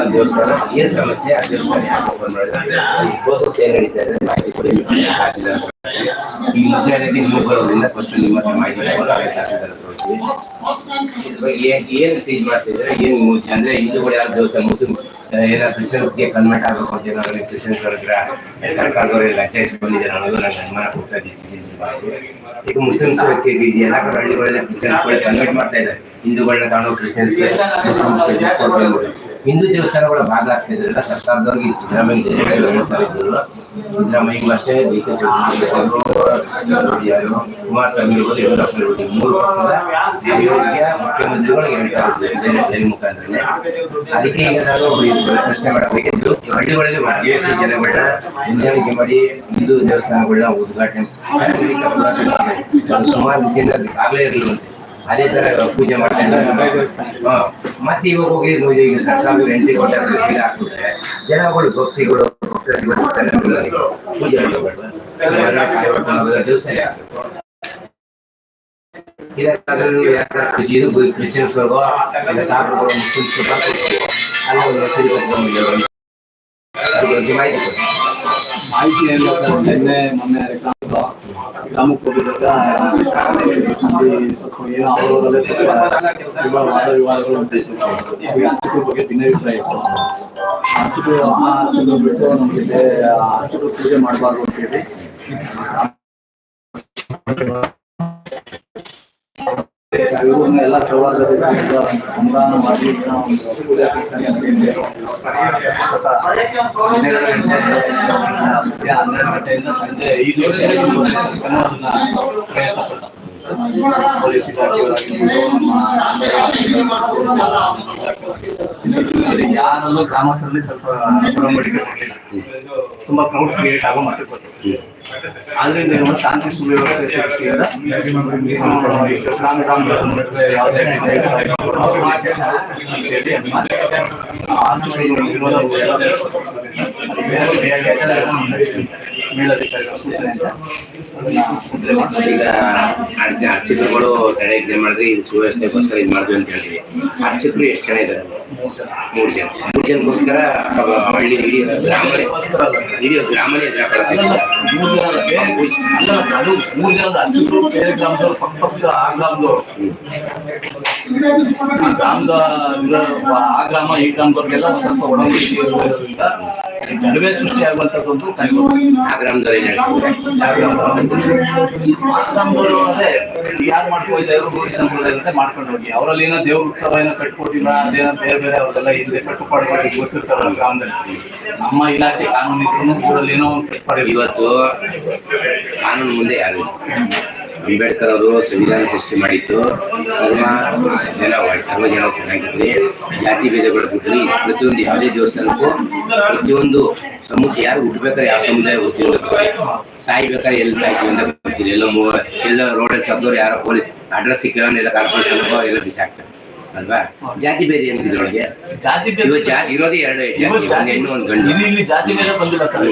ಅಂತ ದೇವಸ್ಥಾನ ಏನ್ ಸಮಸ್ಯೆ ಆ ದೇವಸ್ಥಾನ ಯಾಕೆ ಓಪನ್ ಮಾಡಿದ್ರೆ ಈ ಪ್ರೋಸೆಸ್ ಏನ್ ನಡೀತಾ ಇದೆ ಮಾಹಿತಿ ಕೊಡಿ ತಹಸೀಲ್ದಾರ್ ಹತ್ರ. ಈ ಮುದ್ರಣಕ್ಕೆ ನಿಮಗೆ ಬರೋದ್ರಿಂದ ಫಸ್ಟ್ ನಿಮ್ಮ ಹತ್ರ ಮಾಹಿತಿ ತಗೊಂಡು ಆಮೇಲೆ ತಹಸೀಲ್ದಾರ್ ಹತ್ರ ಹೋಗ್ತೀವಿ ಇದ್ರ ಬಗ್ಗೆ ಏನ್ ಏನ್ ಸೀಜ್ ಮಾಡ್ತಿದ್ರೆ ಏನ್ ಮು- ಅಂದ್ರೆ ಹಿಂದೂಗಳು ಯಾರು ದೇವಸ್ಥಾನ ಮುಸ್ಲಿಂ ಏನೋ ಕ್ರಿಶ್ಚಿಯನ್ಸ್ಗೆ ಕನ್ವರ್ಟ್ ಆಗಬೇಕು ಅಂತ ಏನಾದ್ರು ಕ್ರಿಶ್ಚಿಯನ್ಸ್ ಅವ್ರ ಹತ್ರ ಸರ್ಕಾರದವರು ಲಂಚಾಯಿಸಿ ಬಂದಿದ್ದಾರೆ ಅನ್ನೋದು ನಂಗೆ ಅನುಮಾನ ಕೊಡ್ತಾ ಇದ್ದೀನಿ ಈಗ ಮುಸ್ಲಿಮ್ಸ್ ಎಲ್ಲ ಕಡೆ ಹಳ್ಳಿಗಳೆಲ್ಲ ಕ್ರಿಶ್ಚಿಯನ್ಸ್ಗಳು ಕನ್ವರ್ಟ್ ಮಾಡ್ತಾ ಇದ್ದಾರೆ ಹಿಂದೂಗಳನ್ನ ತಗೊಂಡು ಕ್ರಿಶ್ಚಿಯನ್ಸ್ಗೆ ಮುಸ್ಲಿಮ್ಸ್ಗೆ ಹಿಂದೂ ದೇವಸ್ಥಾನಗಳ ಭಾಗ ಆಗ್ತಾ ಇದ್ರಲ್ಲ ಸರ್ಕಾರದವ್ರಿಗೆ ಸಿದ್ದರಾಮಯ್ಯ ಸಿದ್ದರಾಮಯ್ಯಗೂ ಅಷ್ಟೇ ಡಿ ಕೆ ಶಿವಕುಮಾರ್ ಕುಮಾರಸ್ವಾಮಿ ಇರ್ಬೋದು ಯಡಿಯೂರಪ್ಪ ಇರ್ಬೋದು. ಮೂರು ಪಕ್ಷದ ಅಯೋಗ್ಯ ಮುಖ್ಯಮಂತ್ರಿಗಳು ಹೇಳ್ತಾ ಇದ್ದಾರೆ. ಮುಖಾಂತರ ಅದಕ್ಕೆ ಈಗ ನಾನು ಪ್ರಶ್ನೆ ಮಾಡಬೇಕಿದ್ದು ಹಳ್ಳಿಗಳಲ್ಲಿ ದೇವಸ್ಥಾನ ಜನಗಳನ್ನ ಹೊಂದಾಣಿಕೆ ಮಾಡಿ ಹಿಂದೂ ದೇವಸ್ಥಾನಗಳನ್ನ ಉದ್ಘಾಟನೆ. ಸುಮಾರು ದಿವಸದಿಂದ ಆಗಲೇ ಇರಲಿಲ್ಲ ಅದೇ ತರ ಪೂಜೆ ಮಾಡ್ತಾ ಇದ್ದಾರೆ. ಹಾ. ಮತ್ತೆ ಇವಾಗ ಹೋಗಿ ನೋಡಿ ಈಗ ಸರ್ಕಾರದ ಎಂಟ್ರಿ ಕೊಟ್ಟಾಗ ಕೀಳು ಹಾಕ್ಬಿಟ್ರೆ ಜನಗಳು, ಭಕ್ತಿಗಳು, ಭಕ್ತರುಗಳು ಬರ್ತಾರೆ ಎಲ್ಲರಿಗೂ ಪೂಜೆ ಮಾಡಬೇಡ ದಿವಸ ಇದು ಕ್ರಿಶ್ಚಿಯನ್ಸ್ ವರ್ಗೋ, ಇಲ್ಲ ಸಾಬ್ರುಗಳು ಮುಸ್ಲಿಮ್ಸ್ ಅಲ್ಲಿ ಒಂದು ಸರಿ ಕರ್ಕೊಂಡು ಅದ್ರ ಬಗ್ಗೆ ಮಾಹಿತಿ ಕೊಡಿ. ಮಾಹಿತಿ ನಿನ್ನೆ ಮೊನ್ನೆ ಗ್ರಾಮಕ್ಕೆ ಹೋಗಿದ್ದಾಗ ಸ್ವಲ್ಪ ಏನೋ ಅವರವರಲ್ಲೇ ವಿವಾದಗಳು ಹಾಗೆ ಅರ್ಚಕರ ಬಗ್ಗೆ ಭಿನ್ನಾಭಿಪ್ರಾಯ ಇತ್ತು. ಆ ನಮಗೆ ಅರ್ಚಕರು ಪೂಜೆ ಮಾಡಬಾರ್ದು ಅಂತ ಹೇಳಿ. ಇವ್ರನ್ನ ಎಲ್ಲ ಸೌಹಾರ್ದತೆ ಸಂಧಾನ ಮಾಡಿ ಹನ್ನೆರಡು ಗಂಟೆಯಿಂದ ಸಂಜೆ ಐದು ಪ್ರಯತ್ನ ಪೊಲೀಸ್ ಯಾರಲ್ಲೂ ಗ್ರಾಮಸ್ಥರಲ್ಲಿ ಸ್ವಲ್ಪ ತುಂಬಾ ಕ್ರೌಡ್ ಕ್ರಿಯೇಟ್ ಆಗೋ ಮಟ್ಟಕ್ಕೆ ಆದ್ರಿಂದ ಏನು ಶಾಂತಿ ಸುವ್ಯವಸ್ಥೆ ಯಾವುದೇ ಸೂಚನೆ ಅಂತ. ಅದನ್ನ ಮುದ್ರೆ ಮಾಡಿ ಈಗ ಅರ್ಚ ಅರ್ಚಕರುಗಳು ತಡೆ ಮಾಡಿದ್ರೆ ಇದು ಸುವ್ಯವಸ್ಥೆಗೋಸ್ಕರ ಇದು ಮಾಡಿದ್ವಿ ಅಂತ ಹೇಳಿ ಅರ್ಚಕರು ಎಷ್ಟು ಜನ ಇದ್ದಾರೆ ಮೂರು ಜನ. ಮೂರು ಜನ. ಮೂರು ಜನಕ್ಕೋಸ್ಕರ ಹಳ್ಳಿ ಇಡೀ ಗ್ರಾಮನೇ. ಇಡೀ ಗ್ರಾಮನೇ ಮೂರು ಜನ ಅಲ್ಲ ಅದು ಮೂರು ಜನದ ಅರ್ಚಕರು ಬೇರೆ ಗ್ರಾಮದವ್ರು ಪಕ್ಕ ಪಕ್ಕದ ಆ ಗ್ರಾಮದವ್ರು. ಆ ಗ್ರಾಮದ ಇರೋ- ಆ ಗ್ರಾಮ ಈ ಗ್ರಾಮದವ್ರಿಗೆಲ್ಲ ಒಂದ್ ಸ್ವಲ್ಪ ಒಡಂಬಡಿಕೆ ಇರೋದ್ರಿಂದ ಈ ನಡುವೆ ಸೃಷ್ಟಿ ಒಂದು ಕಂಡು ಆ ಗ್ರಾಮದಲ್ಲಿ ಅದೇ, ಯಾರು ಮಾಡ್ಕೊಳ್ತಾ ಇದ್ರು ಸಂಪ್ರದಾಯ ಅಂತ ಮಾಡ್ಕೊಂಡು ಹೋಗಿ. ಅವರಲ್ಲಿ ಏನೋ ದೇವ್ರ ಉತ್ಸವ ಏನೋ ಕಟ್ಕೊಟ್ಟಿಲ್ಲ, ಅದೇನೋ ಬೇರೆ ಬೇರೆ ಅವರೆಲ್ಲ ಹಿಂದೆ ಕಟ್ಟುಪಾಡು ಮಾಡಿ ಗೊತ್ತಿರ್ತಾರಲ್ಲ ಗ್ರಾಮದಲ್ಲಿ. ನಮ್ಮ ಇಲಾಖೆ ಕಾನೂನು ಇದ್ರು ಊರಲ್ಲಿ ಏನೋ ಒಂದು ಕಟ್ಟುಪಾಡು ಇವತ್ತು ಕಾನೂನು ಮುಂದೆ ಯಾರು. ಅಂಬೇಡ್ಕರ್ ಅವರು ಸಂವಿಧಾನ ಸೃಷ್ಟಿ ಮಾಡಿದ್ದು, ಸರ್ವ ಜನ ಸರ್ವ ಜನ ಚೆನ್ನಾಗಿರ್ಲಿ ಜಾತಿ ಭೇದಗಳು ಬಿಡ್ರಿ ಪ್ರತಿಯೊಂದು ಯಾವುದೇ ದೇವಸ್ಥಾನಕ್ಕೂ ಪ್ರತಿಯೊಂದು ಸಮುದಾಯ ಯಾರು ಹುಟ್ಟಬೇಕಾದ್ರೆ ಯಾವ ಸಮುದಾಯ ಗೊತ್ತಿಲ್ಲ ಸಾಯ್ಬೇಕಾದ್ರೆ ಎಲ್ಲಿ ಸಾಯ್ತೀವಿ ಅಂತ ಗೊತ್ತಿಲ್ಲ ಎಲ್ಲ ಎಲ್ಲ ರೋಡಲ್ಲಿ ಸತ್ತೋರು ಯಾರೋ ಪೊಲೀಸ್, ಅಡ್ರೆಸ್ ಸಿಕ್ಕಿಲ್ಲ ಎಲ್ಲ ಕಾರ್ಪೊರೇಷನ್ ಎಲ್ಲ ಬಿಸಾಕ್ತಾರೆ. ಅಲ್ವಾ? ಜಾತಿ ಏನಿದೆ ಇದ್ರೊಳಗೆ ಜಾತಿ ಇವಾಗ ಭೇದ ಜಾ ಇರೋದೇ ಎರಡು ಜಾತಿ ಹೆಣ್ಣು ಒಂದು ಗಂಡು. ಇಲ್ಲಿ ಇಲ್ಲಿ ಜಾತಿ ಭೇದ ಬಂದಿಲ್ಲ ಸರ್.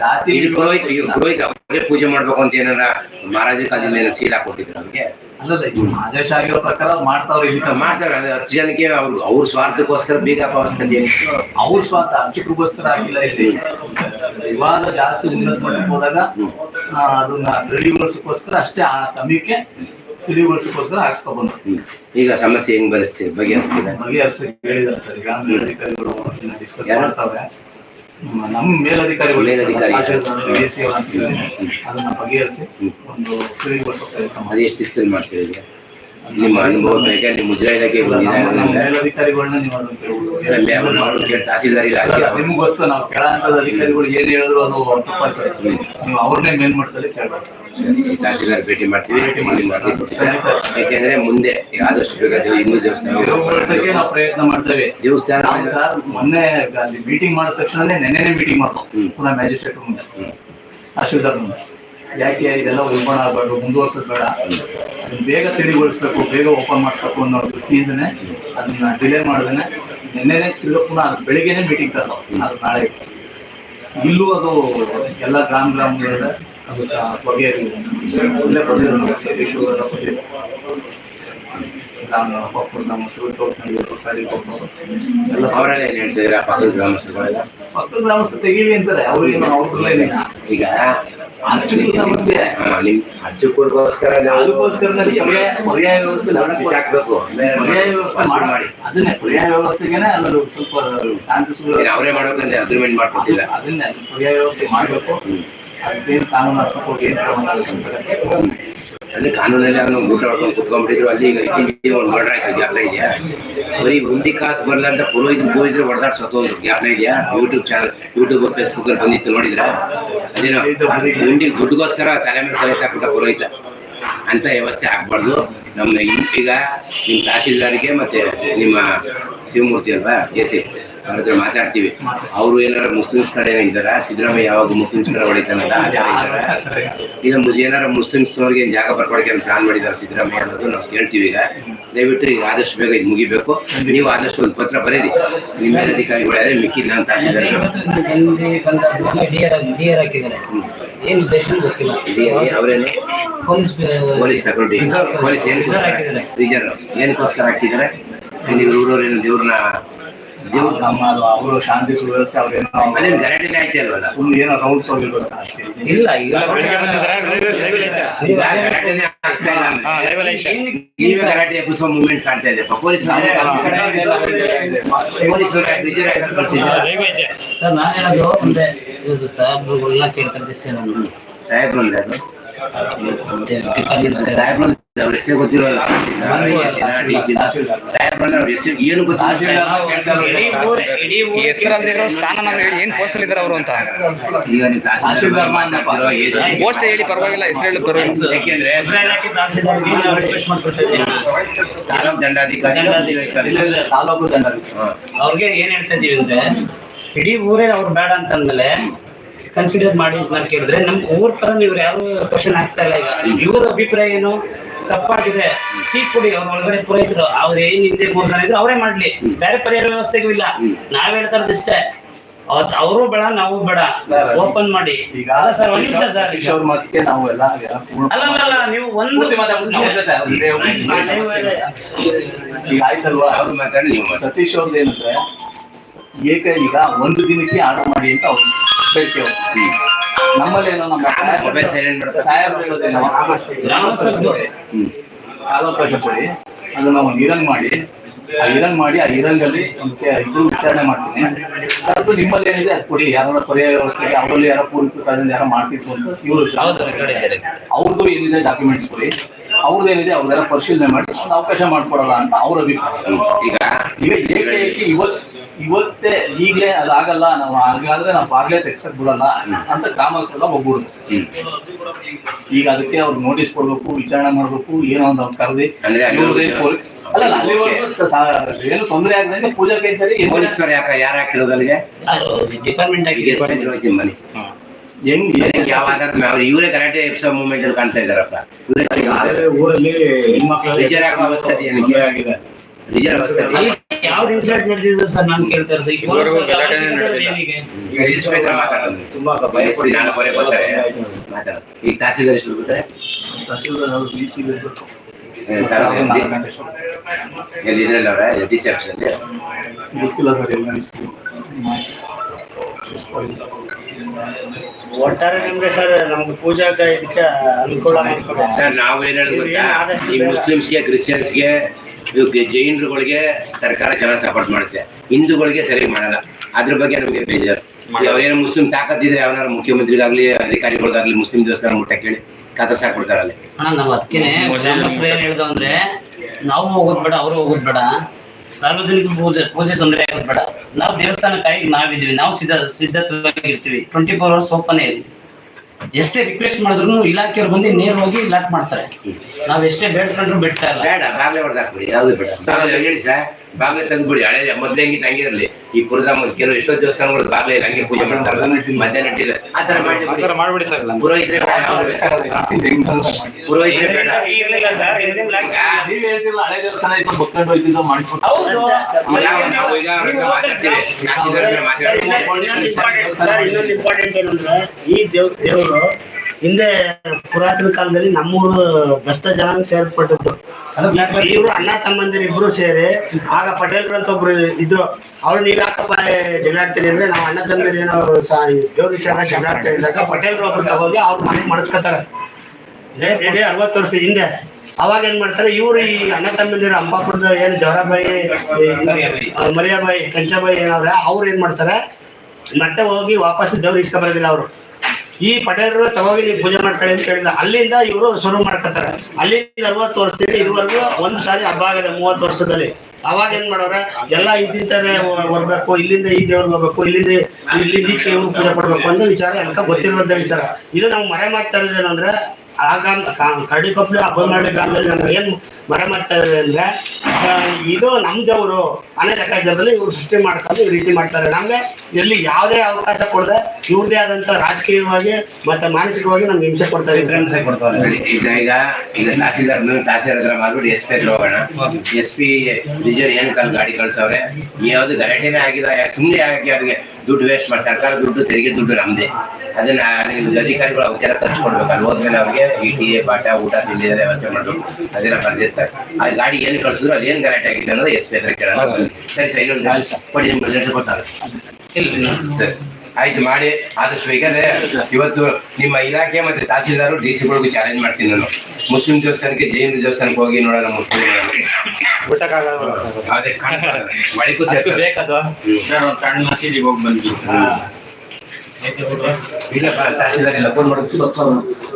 ಜಾತಿ ಇಲ್ಲಿ ಪುರೋಹಿತ ಇವ್ರು ಪುರೋಹಿತ ಅವರೇ ಪೂಜೆ ಮಾಡ್ಬೇಕು ಅಂತ ಏನಾರ ಮಹಾರಾಜ ಕಾಲದಿಂದ ಮೇಲೆ ಸೀಲ್ ಹಾಕೊಟ್ಟಿದ್ರು ಅವ್ರಿಗೆ? ಅಲ್ಲಲ್ಲ ಆದೇಶ ಆಗಿರೋ ಪ್ರಕಾರ ಮಾಡ್ತಾವ್ರೆ ಇಲ್ಲಿ. ಮಾಡ್ತಾರೆ ಅದು ಹತ್ತು ಜನಕ್ಕೆ ಅವ್ರು ಅವ್ರ ಸ್ವಾರ್ಥಕ್ಕೋಸ್ಕರ ಬೀಗ ಪಾವಸ್ಕೊಂಡು ಅವ್ರ ಸ್ವಾರ್ಥ ಅರ್ಚಕರಿಗೋಸ್ಕರ ಆಗಿಲ್ಲ ಇಲ್ಲಿ. ವಿವಾದ ಜಾಸ್ತಿ ಉನ್ನತ ಹೋದಾಗ ಅದನ್ನ ರೆಡಿ ಅಷ್ಟೇ ಆ ಸಮಯಕ್ಕೆ ತಿಳಿಗೊಳಿಸೋಕ್ಕೋಸ್ಕರ ಹಾಕ್ಸ್ಕೊ ಬಂದ್ರು. ಈಗ ಸಮಸ್ಯೆ ಹೆಂಗ್ ಬರೆಸ್ತೀವಿ ಬಗೆಹರಿಸ್ತೀವಿ ಬಗೆಹರಿಸಿ ಹೇಳಿದ್ದಾರೆ ಸರ್. ಈಗ ಯಾರು? ಮಾಡ್ತಾವ್ರೆ ನಮ್ಮ- ನಮ್ಮ ಮೇಲಧಿಕಾರಿಗಳು ಮೇಲಧಿಕಾರಿ. ಅದನ್ನ ಬಗೆಹರಿಸಿ ಒಂದು ಅದು ಮಾಡಿ ಎಷ್ಟು ದಿವಸದಲ್ಲಿ ಮಾಡ್ತೀವಿ ಈಗ? ನಿಮ್ಮ ಅನುಭವ ಯಾಕಂದ್ರೆ ನಿಮ್ಮ ಮುಜರಾ ಇಲಾಖೆ ಮೇಲಧಿಕಾರಿಗಳನ್ನ ನೀವು ತಹಸೀಲ್ದಾರ್ ಅಲ್ಲ, ನಿಮ್ಗೆ ಗೊತ್ತು ನಾವು ಕೆಳ ಹಂತದ ಅಧಿಕಾರಿಗಳು ಏನ್ ಹೇಳಿದ್ರು ಅದು ತಪ್ಪಾಗ್ತದೆ. ನೀವು ಅವ್ರನ್ನೇ ಮೇಲ್ಮಟ್ಟದಲ್ಲಿ ಕೇಳ್ಬೇಕು ತಹಸೀಲ್ದಾರ್ ಭೇಟಿ ಮಾಡ್ತೀವಿ ಯಾಕೆಂದ್ರೆ ಮುಂದೆ ಆದಷ್ಟು ಬೇಗ ಇನ್ನೂ ದೇವಸ್ಥಾನ ನಾವು ಪ್ರಯತ್ನ ಮಾಡ್ತೇವೆ. ದೇವಸ್ಥಾನ ಸರ್ ಮೊನ್ನೆ ಅಲ್ಲಿ ಮೀಟಿಂಗ್ ಮಾಡಿದ ತಕ್ಷಣನೇ ನೆನ್ನೆನೆ ಮೀಟಿಂಗ್ ಮಾಡ್ತೀವಿ. ಹ್ಮ್. ಪುನಃ ಮ್ಯಾಜಿಸ್ಟ್ರೇಟ್ ಮುಂದೆ ಹ್ಮ್. ಮುಂದೆ ಯಾಕೆ ಇದೆಲ್ಲ ಓಪನ್ ಆಗಬಾರ್ದು ಮುಂದುವರ್ಸೋದು ಬೇಡ. ಅದನ್ನ ಬೇಗ ತಿಳಿಗೊಳಿಸ್ಬೇಕು ಬೇಗ ಓಪನ್ ಮಾಡಿಸ್ಬೇಕು ಅನ್ನೋ ದೃಷ್ಟಿಯಿಂದನೇ ಅದನ್ನ ಡಿಲೇ ಮಾಡ್ದೇನೆ. ನಿನ್ನೆನೆ ತಿರ್ಗಾ ಪುನಃ ಬೆಳಿಗ್ಗೆನೆ ಮೀಟಿಂಗ್ ತರ ಅದು. ನಾಳೆ. ಇಲ್ಲೂ ಅದು ಎಲ್ಲ ಗ್ರಾಮ ಗ್ರಾಮಗಳ ಅದು ಸಹ ಬಗೆಹರಿದೆ ಇಲ್ಲೇ ಬಂದಿರೋ ನಮ್ಮ ಸತೀಶ್ ಅವರೆಲ್ಲ ಬಂದಿದ್ರು. ತಾನು ಒಬ್ಬರು ನಮ್ಮ ಎಲ್ಲ ಅವರೆಲ್ಲ ಹೇಳ್ತಿದ್ದೀರಾ ಪಕ್ಕದ ಗ್ರಾಮಸ್ಥರುಗಳೆಲ್ಲ? ಪಕ್ಕದ ಗ್ರಾಮಸ್ಥರು ತೆಗೀಲಿ ಅಂತಾರೆ. ಅವ್ರಿಗೆ ಅವ್ರಲ್ಲ ಈಗ ಅಷ್ಟು ಸಮಸ್ಯೆ ಅದಕ್ಕೋಸ್ಕರ ಪರ್ಯಾಯ ವ್ಯವಸ್ಥೆ ಬಿಸಾಕ್ಬೇಕು ವ್ಯವಸ್ಥೆ ಮಾಡಿ ಅದನ್ನೇ ಪರ್ಯಾಯ ವ್ಯವಸ್ಥೆಗೆನೆ ಸ್ವಲ್ಪ ಏನ್ ಅವರೇ ಮಾಡ್ಬೇಕಂದ್ರೆ ಅಗ್ರಿಮೆಂಟ್ ಅದನ್ನೇ ವ್ಯವಸ್ಥೆ ಮಾಡಬೇಕು ಅದಕ್ಕೇನು ಕಾನೂನಾತ್ಮಕ ಏನು ಕ್ರಮ ತಗೊಳ್ಬೇಕು? ಅಲ್ಲಿ ಕಾನೂನಲ್ಲಿ ಅವನು ಊಟ ಹೊಡ್ಕೊಂಡು ಕುತ್ಕೊಂಡ್ಬಿಟ್ಟಿದ್ರು, ಅಲ್ಲಿ ಈಗ ಇತ್ತೀಚೆಗೆ ಒಂದು ಮರ್ಡರ್ ಆಯ್ತು ಜ್ಞಾಪನ ಇದೆಯಾ? ಬರೀ ಹುಂಡಿ ಕಾಸು ಬರಲ್ಲ ಅಂತ ಪುರೋಹಿತ ಪುರೋಹಿತರು ಹೊಡೆದಾಡ್ ಸತ್ತೋದ್ರು ಜ್ಞಾಪನ ಇದೆಯಾ? ಯೂಟ್ಯೂಬ್ ಚಾನಲ್ ಯೂಟ್ಯೂಬ್ ಫೇಸ್ಬುಕ್ ಅಲ್ಲಿ ಬಂದಿತ್ತು ನೋಡಿದ್ರ, ಅದೇನೋ ಉಂಡಿ ದುಡ್ಡುಗೋಸ್ಕರ ತಲೆ ಮೇಲೆ ತಲೆ ಹಾಕ್ಬಿಟ್ಟ ಪುರೋಹಿತ. ಅಂತ ವ್ಯವಸ್ಥೆ ಆಗ್ಬಾರ್ದು. ನಮ್ಮ ಈಗ ನಿಮ್ಮ ತಹಸೀಲ್ದಾರಿಗೆ ಮತ್ತೆ ನಿಮ್ಮ ಶಿವಮೂರ್ತಿ ಅಲ್ವಾ ಎ ಸಿ ಅವ್ರ ಹತ್ರ ಮಾತಾಡ್ತೀವಿ. ಅವರು ಏನಾರ ಮುಸ್ಲಿಮ್ಸ್ ಕಡೆ ಇದ್ದಾರ? ಸಿದ್ದರಾಮಯ್ಯ ಯಾವಾಗ ಮುಸ್ಲಿಮ್ಸ್ ಕಡೆ ಹೊಡಿತಾನಲ್ಲ ಇದ್ದಾರಾ? ಈಗ ಏನಾರ ಮುಸ್ಲಿಮ್ಸ್ ಅವ್ರಿಗೆ ಜಾಗ ಬರ್ಕೊಳಕ್ಕೆ ಪ್ಲಾನ್ ಮಾಡಿದಾರೆ ಸಿದ್ದರಾಮಯ್ಯ ಅನ್ನೋದು ನಾವು ಕೇಳ್ತೀವಿ ಈಗ. ದಯವಿಟ್ಟು ಈಗ ಆದಷ್ಟು ಬೇಗ ಇದು ಮುಗಿಬೇಕು. ನೀವು ಆದಷ್ಟು ಒಂದು ಪತ್ರ ಬರೀರಿ. ನಿಮ್ಮ ಮೇಲಧಿಕಾರಿಗಳೇ ಮಿಕ್ಕಿದ್ ನಾನು ಅಂತ ಏನು ಉದ್ದೇಶ ಗೊತ್ತಿಲ್ಲ. ಅವರೇನೆ? ಪೊಲೀಸ್ ಸೆಕ್ಯೂರಿಟಿ ಪೊಲೀಸ್ ಏನು. ರಿಸರ್ವ್ ಏನಕ್ಕೋಸ್ಕರ ಹಾಕಿದ್ದಾರೆ? ನೀವು ಊರವ್ರೇನು ದೇವ್ರನ್ನ ದೇವ್ರ ನಮ್ಮ ಅದು ಅವರು ಶಾಂತಿ ಸುವ್ಯವಸ್ಥೆ ಅವ್ರೇನೋ ಅದೇನು ಗಲಾಟೆನೇ ಆಯ್ತು ಅಲ್ವಲ್ಲ? ಸುಮ್ಮನೆ ಏನೋ ರೌಂಡ್ಸ್ ಸರ್ ಅಷ್ಟೇ. ಇಲ್ಲ ಈಗ ಗಲಾಟೆ ಮೂವ್ಮೆಂಟ್ ಕಾಣ್ತಾ ಇದೆ. ಪೊಲೀಸ್? ಸರ್ ನಾನು ಹೇಳೋದು ಒಂದೇ ಇದು ಸಾಹೇಬ್ರುಗಳೆಲ್ಲ ಕೇಳ್ತಾರೆ ಸಾಹೇಬ್ರು ಅಂದ್ರೆ ಏನು ಪೋಸ್ಟ್ ಅವರು ಅಂತ ಪೋಸ್ಟ್ ಹೇಳಿ ಪರವಾಗಿಲ್ಲ ಹೆಸರು ತಾಲೂಕ್ ದಂಡಾಧಿಕಾರಿ. ಅವ್ರಿಗೆ ಏನ್ ಹೇಳ್ತಾ ಇದೀವಿ ಅಂದ್ರೆ, ಇಡೀ ಊರೇ ಅವ್ರು ಬೇಡ ಅಂತಂದ್ಮೇಲೆ ಕನ್ಸಿಡರ್ ಮಾಡಿ ನಾನು ಕೇಳಿದ್ರೆ ನಮ್ ಊರ್ ಪರ ಇವ್ರು ಯಾರು ಕ್ವಶನ್ ಆಗ್ತಾ ಇಲ್ಲ ಈಗ. ಇವ್ರ ಅಭಿಪ್ರಾಯ ಏನು? ತಪ್ಪಾಗಿದೆ. ಟೀಕ್ ಕೊಡಿ ಅವ್ರ ಒಳಗಡೆ ಪೂರೈಸಿದ್ರು ಅವ್ರ ಏನ್ ಹಿಂದೆ ಮೂರ್ ಜನ ಇದ್ರು ಅವರೇ ಮಾಡ್ಲಿ. ಬೇರೆ ಪರಿಹಾರ ವ್ಯವಸ್ಥೆಗೂ ಇಲ್ಲ. ನಾವ್ ಹೇಳ್ತಾರದಿಷ್ಟೇ ಅವತ್ ಅವರು ಬೇಡ ನಾವು ಬೇಡ. ಓಪನ್ ಮಾಡಿ. ಈಗ ಸರ್ ಒಂದ್ ನಿಮಿಷ ಸರ್ ಈಗ. ನಾವು ಎಲ್ಲ ಅಲ್ಲ ಅಲ್ಲ, ನೀವು ಒಂದು ಆಯ್ತಲ್ವಾ. ಸತೀಶ್ ಅವ್ರದ್ದು ಏನಂದ್ರೆ ಏಕ ಈಗ ಒಂದು ದಿನಕ್ಕೆ ಆರ್ಡರ್ ಮಾಡಿ ಅಂತ ಅವ್ರು ಬೇಡಿಕೆ ನಮ್ಮಲ್ಲಿ ಏನೋ ನಮ್ಮ. ಸಾಹೇಬ್ರು ಹೇಳೋದೇನೋ. ಕಾಲಾವಕಾಶ ಕೊಡಿ. ಅದು ನಾವು ಇರಂಗ್ ಮಾಡಿ. ಆ ಇರಂಗ್ ಮಾಡಿ ಆ ಇರಂಗಲ್ಲಿ ಒಂದು ಇದು ವಿಚಾರಣೆ ಮಾಡ್ತೀನಿ. ಅದು ನಿಮ್ಮಲ್ಲಿ ಏನಿದೆ ಅದು ಕೊಡಿ. ಯಾರ ಪರ್ಯಾಯ ವ್ಯವಸ್ಥೆಗೆ ಅವರಲ್ಲಿ ಯಾರೋ ಪೂರ್ವಕದಿಂದ ಯಾರೋ ಮಾಡ್ತಿತ್ತು ಅಂತ ಇವರು. ಅವ್ರದ್ದು ಏನಿದೆ ಡಾಕ್ಯುಮೆಂಟ್ಸ್ ಕೊಡಿ. ಅವ್ರದ್ದು ಏನಿದೆ ಅವ್ರದ್ದೆಲ್ಲ ಪರಿಶೀಲನೆ ಮಾಡಿ. ಒಂದು ಅವಕಾಶ ಮಾಡ್ಕೊಡಲ್ಲ ಅಂತ ಅವ್ರ ಅಭಿಪ್ರಾಯ. ಈಗ ಈಗ ಏಕೈಕಿ ಇವತ್ ಇವತ್ತೇ ಈಗಲೇ ಅದಾಗಲ್ಲ ನಾವು ಹಾಗಾದ್ರೆ ನಾವು ಬಾಗ್ಲೇ ತೆಗ್ಸಕ್ ಬಿಡಲ್ಲ ಅಂತ ಕಾಮರ್ಸ್ ಎಲ್ಲ ಒಗ್ಗೂಡುತ್ತೆ ಈಗ ಅದಕ್ಕೆ ಅವ್ರು ನೋಟಿಸ್ ಕೊಡ್ಬೇಕು ವಿಚಾರಣೆ ಮಾಡ್ಬೇಕು ಏನೋ ಒಂದು ಅವ್ರು ಕರೆದಿ. ಅಂದ್ರೆ ಅಲ್ಲಿ ಅಲ್ಲಿವರೆಗೂ ಏನು ತೊಂದರೆ ಆಗದಂಗೆ ಪೂಜಾ ಕೈತರಿ ಪೊಲೀಸರು ಯಾಕ ಯಾರು ಹಾಕಿರೋದು ಅಲ್ಲಿಗೆ ಡಿಪಾರ್ಟ್ಮೆಂಟ್ ಆಗಿ ಹೆಂಗ್ ಅದಕ್ಕೆ ಯಾವ ಆಧಾರದ ಮೇಲೆ ಅವ್ರು ಇವರೇ ಎಪ್ಸೋ ಮೂವ್ಮೆಂಟ್ ಅಲ್ಲಿ ಕಾಣ್ತಾ ಇದಾರಪ್ಪ ಇವರೇ ಊರಲ್ಲಿ ಹೆಣ್ಮಕ್ಳು ಅವಸ್ಥೆ ಅವಸ್ಥೆ ಯಾವ್ದು ಇನ್ಸಿಡೆಂಟ್ ನಡೆದಿದೆ ಸರ್? ನಾನು ಕೇಳ್ತಾ ಇರೋದು. ಈಗ ಇದುವರೆಗೂ ಗಲಾಟೆನೇ ಯಾವ ನಡೆದಿಲ್ಲ. ಏನಿಗೆ? ಈಗ ಎಸ್ಪಿ ಹತ್ರ ಮಾತಾಡೋದು. ತುಂಬಾ ಎಸ್ಪಿ ನಾನು ಬರೇ ಬರ್ತಾರೆ ಮಾತಾಡೋದು. ಈಗ ತಹಸೀಲ್ದಾರ್ ಎಷ್ಟು ಬಿಟ್ರೆ? ಡಿ ಸಿ ಇರ್ಬೇಕು ಎಲ್ಲಿ ಇದ್ರಲ್ಲ ಅವ್ರೆ? ಡಿ ಸಿ ಆಫೀಸ್ ಸರ್ ಎಲ್ಲ ಡಿ ಸಿ ಒಟ್ಟಾರೆ ನಿಮ್ಗೆ ಸರ್ ನಮ್ಗೆ ಪೂಜಾ ಇದಕ್ಕೆ ಅನುಕೂಲ ಮಾಡ್ಕೊಡಿ. ಸರ್ ನಾವು ಏನ್ ಹೇಳೋದು ಗೊತ್ತಾ? ಈ ಮುಸ್ಲಿಮ್ಸ್ಗೆ ಕ್ರಿಶ್ಚಿಯನ್ಸ್ಗೆ ಇವಕ್ಕೆ ಜೈನರುಗಳಿಗೆ ಸರ್ಕಾರ ಚೆನ್ನಾಗಿ ಸಪೋರ್ಟ್ ಮಾಡುತ್ತೆ. ಹಿಂದೂಗಳಿಗೆ ಸರಿ ಮಾಡಲ್ಲ. ಅದ್ರ ಬಗ್ಗೆ ನಮಗೆ ಬೇಜಾರು. ಅವ್ರೇನು ಮುಸ್ಲಿಂ ತಾಕತ್ತಿದ್ರೆ ಅವನಾರ ಮುಖ್ಯಮಂತ್ರಿಗಾಗ್ಲಿ ಅಧಿಕಾರಿಗಳಿಗಾಗ್ಲಿ ಮುಸ್ಲಿಂ ದೇವಸ್ಥಾನ ಮುಟ್ಟ ಕೇಳಿ ಕಾತರ್ಸಾಕ್ಬಿಡ್ತಾರೆ ಅಲ್ಲಿ ಅಣ್ಣ ನಾವು ಅದಕ್ಕೇನೆ ಏನ್ ಹೇಳ್ದು ಅಂದ್ರೆ ನಾವು ಹೋಗೋದ್ ಬೇಡ ಅವ್ರು ಹೋಗೋದ್ ಬೇಡ. ಸಾರ್ವಜನಿಕ ಪೂಜೆ ಪೂಜೆ ತೊಂದರೆ ಆಗೋದ್ ಬೇಡ. ನಾವು ದೇವಸ್ಥಾನ ಕಾಯಿ ನಾವಿದೀವಿ ನಾವು ಸಿದ್ಧ ಇರ್ತೀವಿ ಟ್ವೆಂಟಿ ಫೋರ್ ಅವರ್ಸ್ ಓಪನ್ ಇರಿ ಎಷ್ಟೇ ರಿಕ್ವೆಸ್ಟ್ ಮಾಡಿದ್ರು ಇಲಾಖೆಯವ್ರು ಬಂದು ನೇರವಾಗಿ ಲಾಕ್ ಮಾಡ್ತಾರೆ. ನಾವ್ ಎಷ್ಟೇ ಬೇಡ್ಕೊಂಡ್ರು ಬಿಡ್ತಾ ಇಲ್ಲ. ಬೇಡ ಬಾಗ್ಲೆ ಹೊಡೆದಾಕ್ಬಿಡಿ ಯಾವ್ದು ಬೇಡ. ಹೇಳಿ ಸರ್ ಬಾಗ್ಲೆ ತಂದ್ಬಿಡಿ ಹಳೆ ಮೊದ್ಲೇ ಹೆಂಗಿತ್ತು ಹಂಗೆ ಇರಲಿ. ಈ ಪುರಧಾಮ ಕೆಲವು ಎಷ್ಟೋ ದೇವಸ್ಥಾನಗಳು ಬಾಗ್ಲೆ ಹಂಗೆ ಪೂಜೆ ಮಾಡ್ತಾರೆ. ಮಧ್ಯಾಹ್ನ ಇಟ್ಟಿಲ್ಲ. ಆ ತರ ಮಾಡಿ ಮಾಡ್ಬಿಡಿ. ಸರ್. ಪುರೋಹಿತರೆ ಪುರೋಹಿತರೆ ಬೇಡ. ಈಗ ಇನ್ನೊಂದು ಇಂಪಾರ್ಟೆಂಟ್ ಸರ್ ಇನ್ನೊಂದು ಇಂಪಾರ್ಟೆಂಟ್ ಏನಂದ್ರೆ ಈ ದೇವ್ ದೇವರು ಹಿಂದೆ ಪುರಾತನ ಕಾಲದಲ್ಲಿ ನಮ್ಮೂರು ಬೆಸ್ತ ಜನ ಸೇರ್ಪಟ್ಟಿದ್ರು ಇವರು ಅಣ್ಣ ತಮ್ಮಂದಿರು ಇಬ್ರು ಸೇರಿ ಆಗ ಪಟೇಲ್ರು ಅಂತ ಒಬ್ರು ಇದ್ರು. ಅವ್ರು ನೀವ್ ಯಾಕಪ್ಪ ಜಗಳಾಡ್ತೀರಿ ಅಂದ್ರೆ ನಾವು ಅಣ್ಣ ತಮ್ಮಂದಿರು ಏನೋ ದೇವ್ರ ವಿಚಾರ ಜಗಳಾಡ್ತಾ ಇದ್ದಾಗ ಪಟೇಲ್ರು ಒಬ್ರು ತಗೋಗಿ ಅವ್ರ ಮನೆ ಮಾಡಿಸ್ಕೊತಾರೆ. ಅರವತ್ತು ವರ್ಷ ಹಿಂದೆ. ಅವಾಗ ಏನ್ ಮಾಡ್ತಾರೆ ಇವ್ರು ಈ ಅಣ್ಣ ತಮ್ಮಂದಿರು ಅಂಬಾಪುರದ ಏನ್ ಜವರಾಬಾಯಿ ಮರಿಯಾಬಾಯಿ. ಮರಿಯಾಬಾಯಿ ಕಂಚಾಬಾಯಿ ಏನವ್ರೆ ಅವ್ರು ಏನ್ ಮಾಡ್ತಾರೆ ಮತ್ತೆ ಹೋಗಿ ವಾಪಸ್ ದೇವ್ರು ಇಷ್ಟ ಬರೋದಿಲ್ಲ ಅವರು. ಈ ಪಟೇಲರು ತಗೋಗಿ ನೀವು ಪೂಜೆ ಮಾಡ್ಕೊಳ್ಳಿ ಅಂತ ಹೇಳಿದ ಅಲ್ಲಿಂದ ಇವರು ಶುರು ಮಾಡ್ಕೊತಾರೆ ಅಲ್ಲಿಂದ ಅರವತ್ತು ವರ್ಷದಿಂದ ಇದುವರೆಗೂ ಒಂದ್ ಸಾರಿ ಹಬ್ಬ ಆಗಿದೆ ಮೂವತ್ತು ವರ್ಷದಲ್ಲಿ. ಅವಾಗ ಏನ್ ಮಾಡೋರೆ, ಎಲ್ಲ ಇದ್ದಿಂತಾನೆ ಬರ್ಬೇಕು, ಇಲ್ಲಿಂದ ಈ ದೇವ್ರಿಗೆ ಹೋಗ್ಬೇಕು ಇಲ್ಲಿಂದ ಇಲ್ಲಿ ದೀಕ್ಷೆ ಇವ್ರು ಪೂಜೆ ಪಡ್ಬೇಕು ಅಂತ ವಿಚಾರ ಎಲ್ಲ ಗೊತ್ತಿರುವಂತ ವಿಚಾರ. ಇದು ನಾವು ಮರೆ ಮಾಡ್ತಾ ಇರೋದೇನಂದ್ರೆ ಆಗ ಕೊಪ್ಪಳು ಹಬ್ಬ ಮಾಡಿ ಗ್ರಾಮದಲ್ಲಿ ಏನ್ ಮರೆ ಮಾಡ್ತಾ ಇದ್ದಾರೆ ಅಂದ್ರೆ ಇದು ನಮ್ದವರು ಮನೆ ಲೆಕ್ಕಾಚಾರದಲ್ಲಿ ಇವ್ರು ಸೃಷ್ಟಿ ಮಾಡ್ಕೊಂಡು ಈ ರೀತಿ ಮಾಡ್ತಾರೆ. ನಮ್ಗೆ ಎಲ್ಲಿ ಯಾವುದೇ ಅವಕಾಶ ಕೊಡದೆ ಇವ್ರದೇ ಆದಂತ ರಾಜಕೀಯವಾಗಿ ಮತ್ತೆ ಮಾನಸಿಕವಾಗಿ ನಮ್ಗೆ ಹಿಂಸೆ ಕೊಡ್ತಾರೆ. ಹಿಂಸೆ ಕೊಡ್ತಾರೆ. ಈಗ ಈಗ ತಹಸೀಲ್ದಾರ್ ತಹಸೀಲ್ದಾರ್ ಹತ್ರ ಮಾಡ್ಬಿಟ್ಟು ಎಸ್ ಪಿ ಹತ್ರ ಹೋಗೋಣ. ಎಸ್ ಪಿ ರಿಸರ್ವ್ ಏನ್ ಕಾಲ್ ಗಾಡಿ ಕಳ್ಸವ್ರೆ? ಯಾವ್ದು ಗಲಾಟೆನೇ ಆಗಿಲ್ಲ. ಸುಮ್ಮನೆ ಯಾಕೆ ಅವ್ರಿಗೆ ದುಡ್ಡು ವೇಸ್ಟ್ ಮಾಡಿ ಸರ್ಕಾರ ದುಡ್ಡು ತೆರಿಗೆ ದುಡ್ಡು ನಮ್ದೇ. ಅದನ್ನ ಅಧಿಕಾರಿಗಳು ಅವಕ್ಕೆಲ್ಲ ಖರ್ಚು ಕೊಡ್ಬೇಕು ಅಲ್ಲಿ ಹೋದ್ಮೇಲೆ ಅವ್ರಿಗೆ ಈ ಟಿ ಎ ಪಾಠ ಊಟ ತಿಂಡಿ ವ್ಯವಸ್ಥೆ ಮಾಡ್ಬೇಕು. ಅದೆಲ್ಲ ಬರ್ದಿರ್ತಾರೆ ಆ ಗಾಡಿ ಏನು ಕಳ್ಸಿದ್ರು ಅಲ್ಲಿ ಏನ್ ಗ್ಯಾರಂಟಿ ಆಗಿದೆ ಅನ್ನೋದು ಎಸ್ ಪಿ ಹತ್ರ ಕೇಳೋಣ. ಸರಿ ಸರಿ ಇನ್ನೊಂದು ಕೊಡಿ ನಿಮ್ಗೆ ಲೆಟರ್ ಕೊಡ್ತಾರೆ ಇಲ್ಲ. ಸರಿ. ಆಯ್ತು ಮಾಡಿ. ಆದಷ್ಟು ಬೇಗನೆ ಇವತ್ತು ನಿಮ್ಮ ಇಲಾಖೆ ಮತ್ತೆ ತಹಸೀಲ್ದಾರು ಡಿ ಸಿಗಳಿಗೂ ಚಾಲೆಂಜ್ ಮಾಡ್ತೀನಿ ನಾನು. ಮುಸ್ಲಿಂ ದೇವಸ್ಥಾನಕ್ಕೆ ಜೈನ ದೇವಸ್ಥಾನಕ್ಕೆ ಹೋಗಿ ನೋಡೋಣ ಮುಸ್ಲಿಂ ಅದೇ. ಮಳಿಗೂ ಮಸೀದಿಗೆ ಹೋಗಿ ಬಂದ್ವಿ. ಇಲ್ಲ ತಹಸೀಲ್ದಾರ್ ಇಲ್ಲ. ಫೋನ್ ಮಾಡೋದು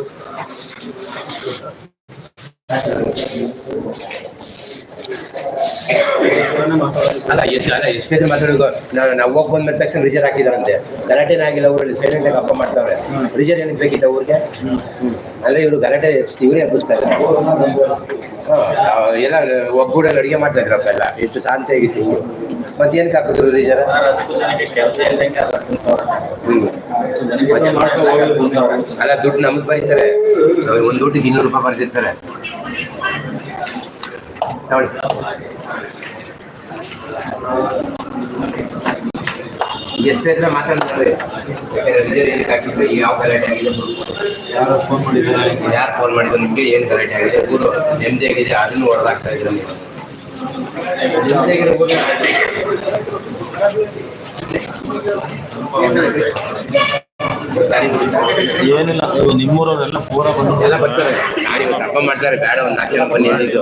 đã sử dụng cho những thứ của mình ಅಲ್ಲ ಎಸ್ ಅಲ್ಲ ಎಸ್ ಪಿ ಹತ್ರ ಮಾತಾಡೋದು ನಾನು ನಾವು ಹೋಗಿ ಬಂದ ತಕ್ಷಣ ರಿಜರ್ ಹಾಕಿದಾರಂತೆ. ಗಲಾಟೆನೇ ಆಗಿಲ್ಲ ಊರಲ್ಲಿ ಸೈಲೆಂಟ್ ಆಗಿ ಅಪ್ಪ ಮಾಡ್ತಾವ್ರೆ. ರಿಜರ್ ಏನಕ್ಕೆ ಬೇಕಿತ್ತು ಊರಿಗೆ? ಅಂದ್ರೆ ಇವರು ಗಲಾಟೆ ಇವರೇ ಹಬ್ಬಿಸ್ತಾ ಇದ್ದಾರೆ. ಹಾ, ಎಲ್ಲ ಒಗ್ಗೂಡಲ್ಲಿ ಅಡುಗೆ ಮಾಡ್ತಾ ಇದ್ರಪ್ಪ ಎಲ್ಲ. ಎಷ್ಟು ಶಾಂತಿ ಆಗಿತ್ತು ಊರು. ಏನ್ ಹಾಕಿದ್ರು ರಿಜರ್ ಅಲ್ಲ ದುಡ್ಡು ನಮ್ದು ಬರೀತಾರೆ. ಒಂದು ಊಟಕ್ಕೆ ಇನ್ನೂರು ರೂಪಾಯಿ ಬರ್ತಿರ್ತಾರೆ ಎಷ್ಟು ಹತ್ರ ಮಾತಾಡ್ತಾರೆ. ಯಾವ ಗಲಾಟೆ ಆಗಿದೆ? ಯಾರು ಫೋನ್ ಮಾಡಿದ್ದಾರೆ ಯಾರು ಫೋನ್ ಮಾಡಿದ್ರು? ನಿಮಗೆ ಏನು ಗಲಾಟೆ ಆಗಿದೆ? ಊರು ನೆಮ್ಮದಿ ಆಗಿದೆ. ಅದನ್ನು ಹೊಡೆದಾಗ್ತಾ ಇದ್ರು ನೀವು? ಏನಿಲ್ಲ ನಿಮ್ಮೂರವರೆಲ್ಲ ಪೂರ ಬಂದು ಎಲ್ಲ ಬರ್ತಾರೆ. ಹಬ್ಬ ಮಾಡ್ತಾರೆ. ಬೇಡ ಒಂದು ನಾಲ್ಕು ಜನ ಬನ್ನಿ ಅಂದಿದ್ದು